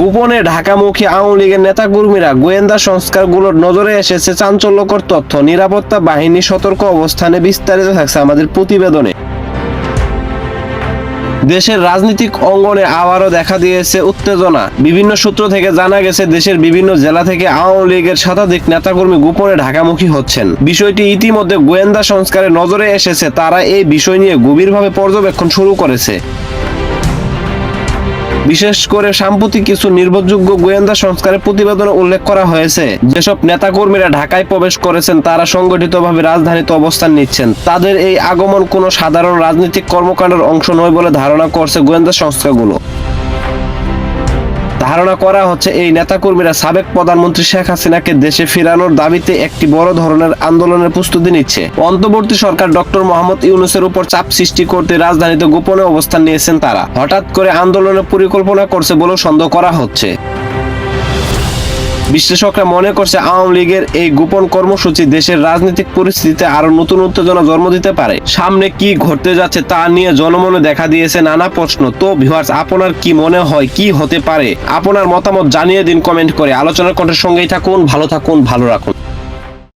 গোপনে ঢাকামুখী আওয়ামী লীগের নেতাকর্মীরা গোয়েন্দা সংস্কারগুলোর নজরে এসেছে চাঞ্চল্যকর তথ্য। নিরাপত্তা বাহিনী সতর্ক অবস্থানে বিস্তারিত থাকছে আমাদের প্রতিবেদনে। দেশের রাজনৈতিক অঙ্গনে আবারও দেখা দিয়েছে উত্তেজনা। বিভিন্ন সূত্র থেকে জানা গেছে, দেশের বিভিন্ন জেলা থেকে আওয়ামী লীগের শতাধিক নেতাকর্মী গোপনে ঢাকামুখী হচ্ছেন। বিষয়টি ইতিমধ্যে গোয়েন্দা সংস্কারে নজরে এসেছে, তারা এই বিষয় নিয়ে গভীরভাবে পর্যবেক্ষণ শুরু করেছে। বিশেষ করে সাম্প্রতিক কিছু নির্ভরযোগ্য গোয়েন্দা সংস্কারের প্রতিবেদনে উল্লেখ করা হয়েছে, যেসব নেতাকর্মীরা ঢাকায় প্রবেশ করেছেন তারা সংগঠিতভাবে রাজধানীতে অবস্থান নিচ্ছেন। তাদের এই আগমন কোনো সাধারণ রাজনৈতিক কর্মকাণ্ডের অংশ নয় বলে ধারণা করছে গোয়েন্দা সংস্থাগুলো। ধারণা করা হচ্ছে এই নেতাকর্মীরা সাবেক প্রধানমন্ত্রী শেখ হাসিনাকে দেশে ফেরানোর দাবিতে একটি বড় ধরনের আন্দোলনের প্রস্তুতি নিচ্ছে। অন্তর্বর্তী সরকার ডক্টর মোহাম্মদ ইউনুসের উপর চাপ সৃষ্টি করতে রাজধানীতে গোপনে অবস্থান নিয়েছেন তারা। হঠাৎ করে আন্দোলনের পরিকল্পনা করছে বলেও সন্দেহ করা হচ্ছে। বিশ্লেষকরা মনে করছে আওয়ামী লীগের এই গোপন কর্মসূচি দেশের রাজনৈতিক পরিস্থিতিতে আরও নতুন উত্তেজনা জন্ম দিতে পারে। সামনে কি ঘটতে যাচ্ছে তা নিয়ে জনমনে দেখা দিয়েছে নানা প্রশ্ন। তো ভিউয়ার্স, আপনার কি মনে হয় কি হতে পারে? আপনার মতামত জানিয়ে দিন কমেন্ট করে। আলোচনার কণ্ঠের সঙ্গেই থাকুন, ভালো থাকুন, ভালো রাখুন।